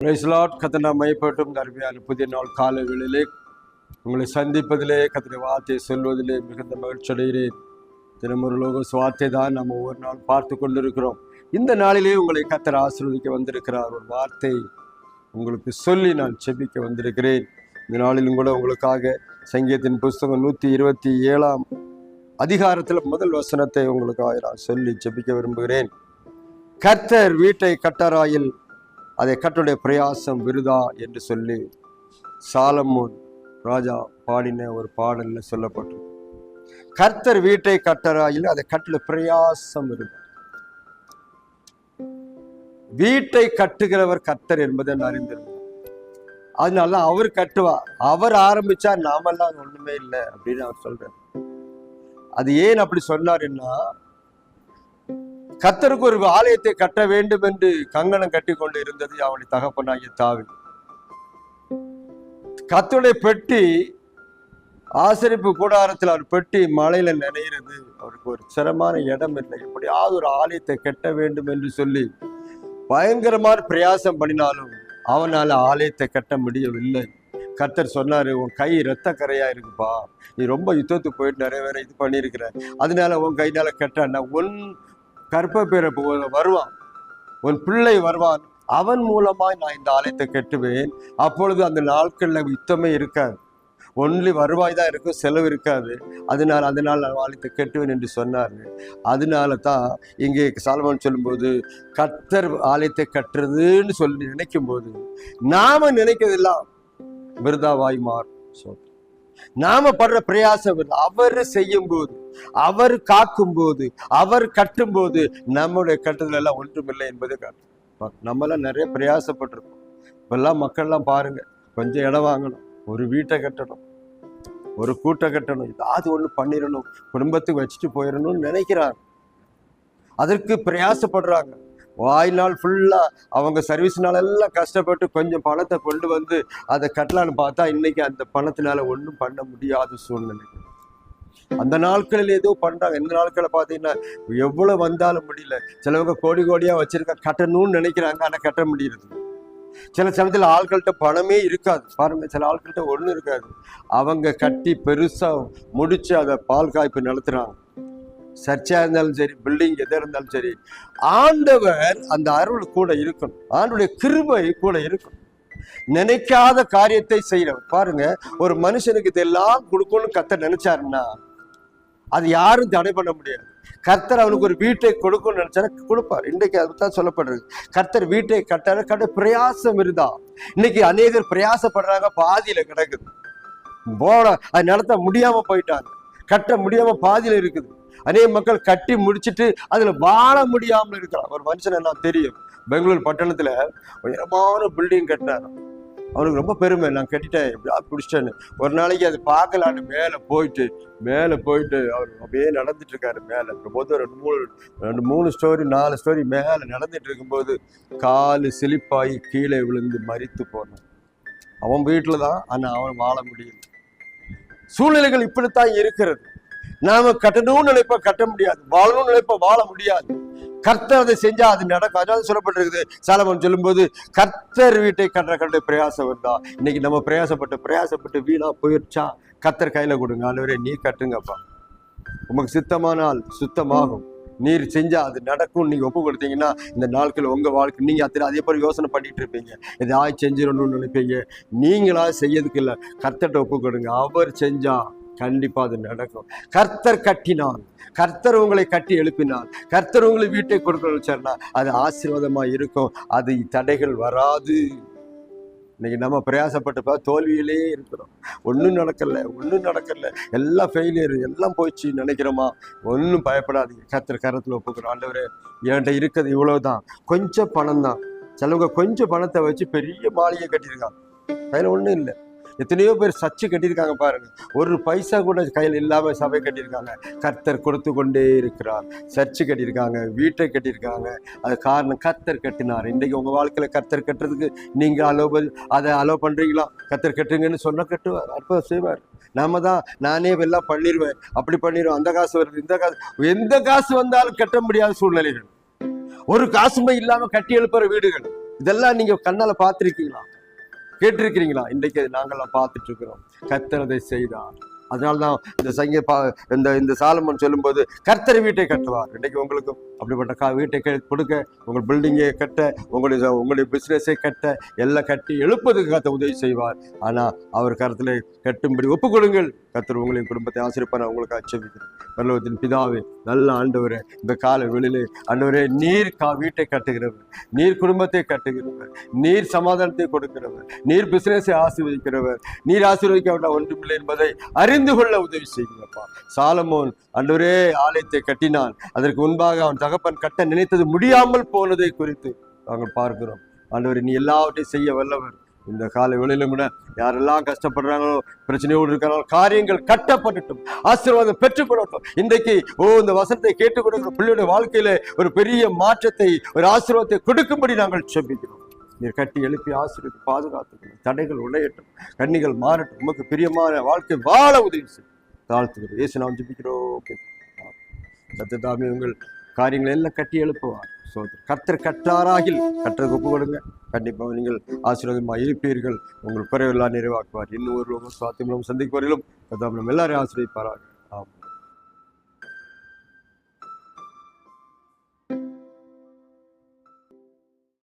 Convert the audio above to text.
பிரைஸ்லாட் கத்தனா மைப்பட்டும் கருமையான புதிய நாள் காலைகளிலே உங்களை சந்திப்பதிலே கத்தனை வார்த்தையை சொல்வதிலே மிகுந்த மகிழ்ச்சி அடைகிறேன். தினமொரு லோக வார்த்தை தான் நம்ம ஒவ்வொரு நாள் பார்த்து கொண்டிருக்கிறோம். இந்த நாளிலே உங்களை கத்தர் ஆசீர்வதிக்க வந்திருக்கிறார். ஒரு வார்த்தை உங்களுக்கு சொல்லி நான் செபிக்க வந்திருக்கிறேன். இந்த நாளிலும் கூட உங்களுக்காக சங்கீதத்தின் புஸ்தகம் நூற்றி இருபத்தி ஏழாம் அதிகாரத்தில் முதல் வசனத்தை உங்களுக்காக நான் சொல்லி ஜெபிக்க விரும்புகிறேன். கர்த்தர் வீட்டை கட்டராயில் அதை கட்டுடைய பிரயாசம் விருதா என்று சொல்லி சாலமோன் ராஜா பாடின ஒரு பாடலில் சொல்லப்பட்டது. கர்த்தர் வீட்டை கட்டராயில் அதை கட்டுல பிரயாசம் விருதா வீட்டை கட்டுகிறவர் கர்த்தர் என்பதை நான் அறிந்திருந்தேன். அதனால அவர் கட்டுவா அவர் ஆரம்பிச்சா நாமெல்லாம் ஒண்ணுமே இல்லை அப்படின்னு அவர் சொல்றார். அது ஏன் அப்படி சொன்னாருன்னா கத்தருக்கு ஒரு ஆலயத்தை கட்ட வேண்டும் என்று கங்கணம் கட்டி கொண்டு இருந்தது அவளுடைய தகப்பனாகிய தாவி. கத்துடைய பெட்டி ஆசரிப்பு கூடாரத்தில் அவர் பெட்டி மலையில நினைகிறது அவருக்கு ஒரு சிரமமான இடம் இல்லை. எப்படியாவது ஒரு ஆலயத்தை கட்ட வேண்டும் என்று சொல்லி பயங்கரமான பிரயாசம் பண்ணினாலும் அவனால ஆலயத்தை கட்ட முடியவில்லை. கர்த்தர் சொன்னாரு உன் கை ரத்த கரையா இருக்குப்பா. நீ ரொம்ப யுத்தத்துக்கு போயிட்டு நிறைய பேரை இது பண்ணியிருக்கிற. அதனால உன் கைனால கட்டான உன் கற்ப பிறப்பு வருவான். உன் பிள்ளை வருவான். அவன் மூலமாய் நான் இந்த ஆலயத்தை கட்டுவேன். அப்பொழுது அந்த நாட்களில் யுத்தமே இருக்காது. ஒன்லி வருவாய் தான் இருக்கும் செலவு இருக்காது. அதனால் அதனால் நான் ஆலயத்தை கட்டுவேன் என்று சொன்னார் அதனால தான் இங்கே சாலமன் சொல்லும்போது கத்தர் ஆலயத்தை கட்டுறதுன்னு சொல்லி நினைக்கும் போது நாம நினைக்கிறதெல்லாம் விருதாவாய் மாறும் சொல்றேன். நாம படுற பிரயாசம் இல்லை. அவர் செய்யும் போது அவர் காக்கும் போது அவர் கட்டும் போது நம்முடைய கட்டுதல் எல்லாம் ஒன்றுமில்லை என்பதை காட்டும். நம்மளாம் நிறைய பிரயாசப்பட்டிருக்கோம். இப்பெல்லாம் மக்கள்லாம் பாருங்க கொஞ்சம் இடம் வாங்கணும் ஒரு வீட்டை கட்டணும் ஒரு கூட்டை கட்டணும் ஏதாவது ஒண்ணு பண்ணிடணும் குடும்பத்துக்கு வச்சுட்டு போயிடணும்னு நினைக்கிறாங்க. அதற்கு பிரயாசப்படுறாங்க. வாய்நாள் ஃபுல்லாக அவங்க சர்வீஸ்னாலெல்லாம் கஷ்டப்பட்டு கொஞ்சம் பணத்தை கொண்டு வந்து அதை கட்டலான்னு பார்த்தா இன்றைக்கி அந்த பணத்தினால ஒன்றும் பண்ண முடியாத சூழ்நிலை. அந்த நாட்களில் ஏதோ பண்ணுறாங்க இந்த நாட்களை பார்த்தீங்கன்னா எவ்வளோ வந்தாலும் முடியல. சிலவங்க கோடி கோடியாக வச்சுருக்க கட்டணும்னு நினைக்கிறாங்க. ஆனால் கட்ட முடியறது சில சமயத்தில் ஆட்கள்கிட்ட பணமே இருக்காது. பாருங்கள் சில ஆட்கள்கிட்ட ஒன்றும் இருக்காது. அவங்க கட்டி பெருசாக முடித்து அதை பால் காய்ப்பு நடத்துகிறாங்க சர்ச்சையாக இருந்தாலும் சரி பில்டிங் எதாக இருந்தாலும் சரி ஆண்டவர் அந்த அருள் கூட இருக்கணும். ஆண்டுடைய கிருபை கூட இருக்கணும். நினைக்காத காரியத்தை செய்யறவர் பாருங்க ஒரு மனுஷனுக்கு இதெல்லாம் கொடுக்கணும்னு கத்த நினைச்சாருன்னா அது யாரும் தடை பண்ண முடியாது. கர்த்தர் அவனுக்கு ஒரு வீட்டை கொடுக்கணும்னு நினைச்சாரு கொடுப்பார். இன்றைக்கு அதுதான் சொல்லப்படுறது. கர்த்தர் வீட்டை கட்டாரு கட்ட பிரயாசம் இருந்தா இன்னைக்கு அநேகர் பிரயாசப்படுறாங்க பாதியில கிடக்குது. போட அது நடத்த முடியாம போயிட்டாங்க. கட்ட முடியாம பாதியில இருக்குது. அநேக மக்கள் கட்டி முடிச்சிட்டு அதுல வாழ முடியாமல் இருக்கிறான். ஒரு மனுஷன் எல்லாம் தெரியும். பெங்களூர் பட்டணத்துல உயரமான பில்டிங் கட்டினாரு அவனுக்கு ரொம்ப பெருமை. நான் கட்டிட்டேன் எப்படியா பிடிச்சிட்டேன்னு. ஒரு நாளைக்கு அது பார்க்கலான்னு மேலே போயிட்டு மேலே போயிட்டு அவர் அப்படியே நடந்துட்டு இருக்காரு மேலே போது ரெண்டு மூணு ரெண்டு மூணு ஸ்டோரி நாலு ஸ்டோரி மேலே நடந்துட்டு இருக்கும்போது காலு சிலிப்பாகி கீழே விழுந்து மறித்து போனான். அவன் வீட்டில் தான் ஆனால் அவன் வாழ முடியல. சூழ்நிலைகள் இப்படித்தான் இருக்கிறது. நாம கட்டணும்னு நினைப்பா கட்ட முடியாது. வாழணும்னு நினைப்பா வாழ முடியாது. கர்த்தர் அதை செஞ்சா அது நடக்கும். அதாவது சொல்லப்பட்டிருக்குது. சாலமன் சொல்லும்போது கர்த்தர் வீட்டை கட்டுற கண்டு பிரயாசம் இருந்தா இன்னைக்கு நம்ம பிரயாசப்பட்டு பிரயாசப்பட்டு வீணா போயிடுச்சா கர்த்தர் கையில கொடுங்க. ஆண்டவரே நீ கட்டுங்கப்பா. உமக்கு சுத்தமானால் சுத்தமாகும். நீர் செஞ்சா அது நடக்கும் நீங்க ஒப்பு கொடுத்தீங்கன்னா இந்த நாட்கள் உங்க வாழ்க்கை நீங்க அத்தனை அதே போல யோசனை பண்ணிட்டு இருப்பீங்க. ஏதாவது செஞ்சிடணும்னு நினைப்பீங்க. நீங்களா செய்யறதுக்கு இல்லை. கர்த்தர்கிட்ட ஒப்பு கொடுங்க அவர் செஞ்சா கண்டிப்பாக அது நடக்கும். கர்த்தர் கட்டினார். கர்த்தர் உங்களை கட்டி எழுப்பினார். கர்த்தர் உங்களை வீட்டை கொடுக்கணும்னு சொன்னால் அது ஆசீர்வாதமாக இருக்கும். அது தடைகள் வராது. இன்னைக்கு நம்ம பிரயாசப்பட்டு தோல்வியிலே இருக்கிறோம். ஒன்றும் நடக்கலை ஒன்றும் நடக்கலை. எல்லாம் ஃபெயிலியர் எல்லாம் போயிடுச்சு நினைக்கிறோமா? ஒன்றும் பயப்படாதீங்க. கர்த்தர் கரத்தில் ஒப்புக்கிறோம் அல்லவர் என்கிட்ட இருக்கிறது இவ்வளோ தான் கொஞ்சம் பணம் தான் சிலவங்க கொஞ்சம் பணத்தை வச்சு பெரிய மாளிகை கட்டியிருக்காங்க. அதில் ஒன்றும் இல்லை. எத்தனையோ பேர் சர்ச்சு கட்டியிருக்காங்க பாருங்க. ஒரு பைசா கூட கையில் இல்லாம சபை கட்டியிருக்காங்க. கர்த்தர் கொடுத்து கொண்டே இருக்கிறார். சர்ச்சு கட்டியிருக்காங்க வீட்டை கட்டியிருக்காங்க. அது காரணம் கர்த்தர் கட்டினார். இன்றைக்கு உங்க வாழ்க்கையில கர்த்தர் கட்டுறதுக்கு நீங்க அலோ அதை அலோ பண்றீங்களா? கர்த்தர் கட்டுங்கன்னு சொன்னால் கட்டுவார் அற்புதம் செய்வார். நாம தான் நானே எல்லாம் பண்ணிடுவேன் அப்படி பண்ணிடுவேன் அந்த காசு வருது இந்த காசு எந்த காசு வந்தாலும் கட்ட முடியாத சூழ்நிலைகள். ஒரு காசுமே இல்லாம கட்டி எழுப்புற வீடுகள். இதெல்லாம் நீங்க கண்ணால பார்த்துருக்கீங்களா? கேட்டிருக்கிறீங்களா? இன்றைக்கு நாங்கள்லாம் பார்த்துட்டு இருக்கிறோம் கத்தனதை செய்தார். அதனால தான் இந்த சங்க பா இந்த இந்த சாலமன் சொல்லும்போது கர்த்தர் வீட்டை கட்டுவார். இன்றைக்கு உங்களுக்கும் அப்படிப்பட்ட கா வீட்டை கொடுக்க உங்கள் பில்டிங்கை கட்ட உங்களுடைய உங்களுடைய பிஸ்னஸை கட்ட எல்லாம் கட்டி எழுப்பதுக்கு கத்த உதவி செய்வார். ஆனால் அவர் கருத்தில் கட்டும்படி ஒப்புக்கொடுங்கள். கத்தர் உங்களின் குடும்பத்தை ஆசிரிப்பார் உங்களுக்கு அச்சமிக்கிறேன். பரலோகத்தின் பிதாவே நல்ல ஆண்டவரே இந்த கால வெளியிலே ஆண்டவரே நீர் கா வீட்டை கட்டுகிறவர் நீர் குடும்பத்தை கட்டுகிறவர் நீர் சமாதானத்தை கொடுக்கிறவர் நீர் பிசினஸை ஆசீர்வதிக்கிறவர் நீர் ஆசீர்வதிக்கப்பட்ட ஒன்றுமில்லை என்பதை அறிந்து கொள்ள உதவி செய்கிறப்பா சாலமோன் ஆண்டவரே ஆலயத்தை கட்டினான். அதற்கு முன்பாக அவன் தகப்பன் கட்ட நினைத்தது முடியாமல் போனதை குறித்து நாங்கள் பார்க்கிறோம். ஆண்டவரே நீ எல்லாவற்றையும் செய்ய வல்லவர். இந்த கால வேளையிலும் கூட யாரெல்லாம் கஷ்டப்படுறாங்களோ பிரச்சனையோடு இருக்கிறாங்களோ காரியங்கள் கட்டப்பட்டுட்டும் ஆசீர்வாதம் பெற்றுக்கொள்ளட்டும். இன்றைக்கு ஓ இந்த வசனத்தை கேட்டுக் கொடுக்கிற பிள்ளையுடைய வாழ்க்கையில ஒரு பெரிய மாற்றத்தை ஒரு ஆசீர்வாதத்தை கொடுக்கும்படி நாங்கள் செபிக்கிறோம். நீர் கட்டி எழுப்பி ஆசிரியர் பாதுகாத்துக்கணும் தடைகள் உடையட்டும் கண்ணிகள் மாறட்டும். உமக்கு பிரியமான வாழ்க்கை வாழ உதவி செய்யும். தாழ்த்துக்கிறோம் ஏசு நாம் ஜபிக்கிறோம். சத்ததாமி உங்கள் காரியங்களை எல்லாம் கட்டி எழுப்புவார். சோதர் கர்த்தர் கற்றாராகில் கற்றதுக்கு ஒப்பு கொடுங்க. கண்டிப்பாக நீங்கள் ஆசீர்வாதமாக இருப்பீர்கள். உங்கள் குறைவெல்லாம் நிறைவாக்குவார். இன்னும் ஒரு சுவாத்தியம் சந்திக்கும் வரையிலும் கதாபலம் எல்லாரையும் ஆசீர்வதிப்பார்கள்